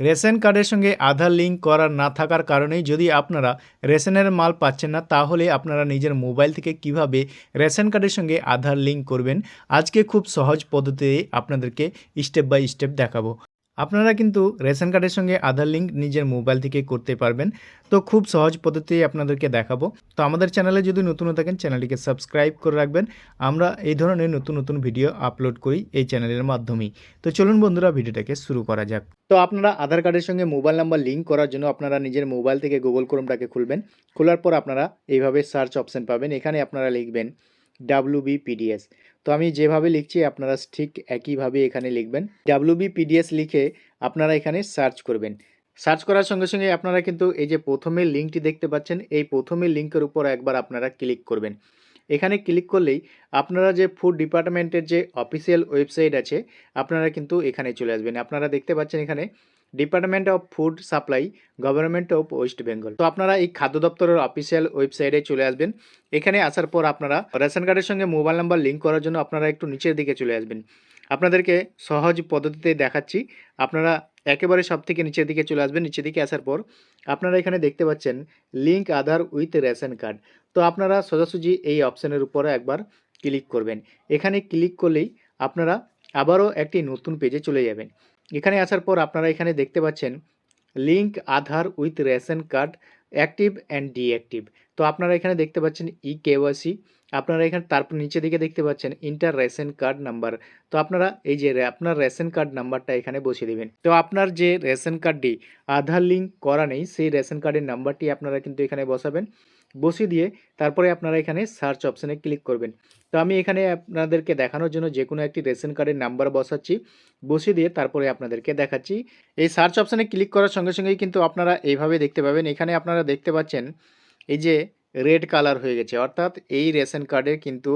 Ration কার্ডের সঙ্গে আধার link করার না থাকার কারণেই যদি আপনারা রেশনের মাল পাচ্ছেন না, তাহলে আপনারা নিজের মোবাইল থেকে কীভাবে রেশন কার্ডের সঙ্গে আধার লিঙ্ক করবেন? আজকে খুব সহজ পদ্ধতিতে আপনাদেরকে স্টেপ বাই স্টেপ দেখাবো। আপনারা কিন্তু রেশন কার্ডের সঙ্গে আধার লিঙ্ক নিজের মোবাইল থেকে করতে পারবেন। তো খুব সহজ পদ্ধতি আপনাদেরকে দেখাবো। তো আমাদের চ্যানেলে যদি নতুন থাকেন, চ্যানেলটিকে সাবস্ক্রাইব করে রাখবেন। আমরা এই ধরনের নতুন নতুন ভিডিও আপলোড করি এই চ্যানেলের মাধ্যমেই। তো চলুন বন্ধুরা, ভিডিওটাকে শুরু করা যাক। তো আপনারা আধার কার্ডের সঙ্গে মোবাইল নাম্বার লিঙ্ক করার জন্য আপনারা নিজের মোবাইল থেকে গুগল ক্রোমটাকে খুলবেন। খোলার পর আপনারা এইভাবে সার্চ অপশন পাবেন। এখানে আপনারা লিখবেন পিডিএস তো আমি যেভাবে লিখছি, আপনারা ঠিক একইভাবে এখানে লিখবেন। পিডিএস লিখে আপনারা এখানে সার্চ করবেন। সার্চ করার সঙ্গে সঙ্গে আপনারা কিন্তু এই যে প্রথমের লিঙ্কটি দেখতে পাচ্ছেন, এই প্রথমের লিঙ্কের উপর একবার আপনারা ক্লিক করবেন। এখানে ক্লিক করলেই আপনারা যে ফুড ডিপার্টমেন্টের যে অফিসিয়াল ওয়েবসাইট আছে, আপনারা কিন্তু এখানে চলে আসবেন। আপনারা দেখতে পাচ্ছেন এখানে department of food supply government of West Bengal তো আপনারা এই খাদ্য দপ্তরের অফিসিয়াল ওয়েবসাইটে চলে আসবেন। এখানে আসার পর আপনারা রেশন কার্ডের সঙ্গে মোবাইল নাম্বার লিঙ্ক করার জন্য আপনারা একটু নিচের দিকে চলে আসবেন। আপনাদেরকে সহজ পদ্ধতিতে দেখাচ্ছি। আপনারা একেবারে সব থেকে নিচের দিকে চলে আসবেন। নিচের দিকে আসার পর আপনারা এখানে দেখতে পাচ্ছেন link Aadhaar with ration card তো আপনারা সোজাসুজি এই অপশানের উপরে একবার ক্লিক করবেন। এখানে ক্লিক করলেই আপনারা আবারও একটি নতুন পেজে চলে যাবেন। এখানে আসার পর আপনারা এখানে দেখতে পাচ্ছেন link Aadhaar with ration card active and deactive তো আপনারা এখানে দেখতে পাচ্ছেন ই কেওয়াসি আপনারা এখানে তারপর নিচে দিকে দেখতে পাচ্ছেন ইন্টার রেশন কার্ড নাম্বার তো আপনারা এই যে আপনার রেশন কার্ড নাম্বারটা এখানে বসিয়ে দেবেন। তো আপনার যে রেশন কার্ডটি আধার লিঙ্ক করা নেই, সেই রেশন কার্ডের নাম্বারটি আপনারা কিন্তু এখানে বসাবেন। বসিয়ে দিয়ে তারপরে আপনারা এখানে সার্চ অপশানে ক্লিক করবেন। তো আমি এখানে আপনাদেরকে দেখানোর জন্য যে কোনো একটি রেশন কার্ডের নাম্বার বসাচ্ছি। বসিয়ে দিয়ে তারপরে আপনাদেরকে দেখাচ্ছি। এই সার্চ অপশানে ক্লিক করার সঙ্গে সঙ্গেই কিন্তু আপনারা এইভাবে দেখতে পাবেন। এখানে আপনারা দেখতে পাচ্ছেন এই যে রেড কালার হয়ে গেছে। অর্থাৎ এই রেশন কার্ডের কিন্তু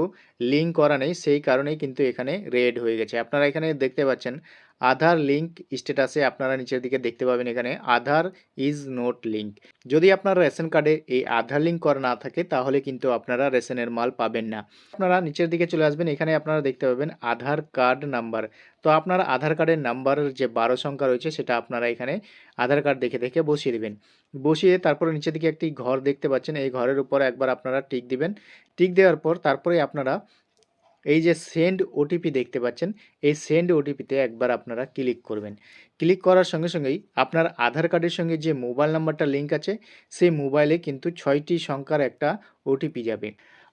লিঙ্ক করা নেই। সেই কারণেই কিন্তু এখানে রেড হয়ে গেছে। আপনারা এখানে দেখতে পাচ্ছেন আধার লিঙ্ক স্ট্যাটাসে আপনারা নিচের দিকে দেখতে পাবেন এখানে, আধার ইজ নোট লিঙ্ক যদি আপনার রেশন কার্ডে এই আধার লিঙ্ক করা না থাকে, তাহলে কিন্তু আপনারা রেশনের মাল পাবেন না। আপনারা নিচের দিকে চলে আসবেন, এখানে আপনারা দেখতে পাবেন আধার কার্ড নাম্বার। তো আপনার আধার কার্ডের নাম্বারের যে বারো সংখ্যা রয়েছে, সেটা আপনারা এখানে আধার কার্ড দেখে দেখে বসিয়ে দেবেন। বসিয়ে তারপরে নিচের দিকে একটি ঘর দেখতে পাচ্ছেন, এই ঘরের উপরে একবার আপনারা টিক দিবেন। টিক দেওয়ার পর তারপরে আপনারা এই যে সেন্ড ওটিপি দেখতে পাচ্ছেন, এই সেন্ড ওটিপিতে একবার আপনারা ক্লিক করবেন। ক্লিক করার সঙ্গে সঙ্গেই আপনার আধার কার্ডের সঙ্গে যে মোবাইল নাম্বারটা লিঙ্ক আছে, সেই মোবাইলে কিন্তু ছয়টি সংখ্যার একটা ওটিপি যাবে।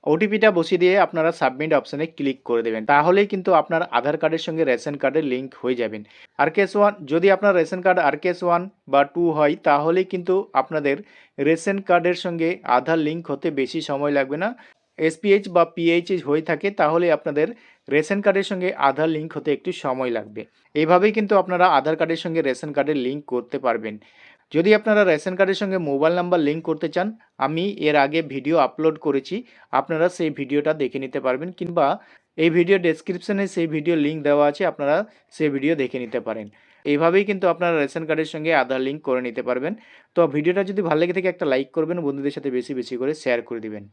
ওটিপিটা বসিয়ে দিয়ে আপনারা সাবমিট অপশানে ক্লিক করে দেবেন। তাহলেই কিন্তু আপনার আধার কার্ডের সঙ্গে রেশন কার্ডের লিঙ্ক হয়ে যাবেন আর কেস ওয়ান যদি আপনার রেশন কার্ড আর কেস ওয়ান বা টু হয়, তাহলেই কিন্তু আপনাদের রেশন কার্ডের সঙ্গে আধার লিঙ্ক হতে বেশি সময় লাগবে না। এসপিএইচ বা পিএইচ হয়ে থাকে, তাহলে আপনাদের রেশন কার্ডের সঙ্গে আধার লিঙ্ক হতে একটু সময় লাগবে। এইভাবেই কিন্তু আপনারা আধার কার্ডের সঙ্গে রেশন কার্ডের লিঙ্ক করতে পারবেন। যদি আপনারা রেশন কার্ডের সঙ্গে মোবাইল নাম্বার লিঙ্ক করতে চান, আমি এর আগে ভিডিও আপলোড করেছি, আপনারা সেই ভিডিওটা দেখে নিতে পারবেন কিংবা এই ভিডিও ডেসক্রিপশনে সেই ভিডিও লিঙ্ক দেওয়া আছে, আপনারা সেই ভিডিও দেখে নিতে পারেন। এইভাবেই কিন্তু আপনারা রেশন কার্ডের সঙ্গে আধার লিঙ্ক করে নিতে পারবেন। তো ভিডিওটা যদি ভালো লেগে থাকে, একটা লাইক করবেন, বন্ধুদের সাথে বেশি বেশি করে শেয়ার করে দিবেন।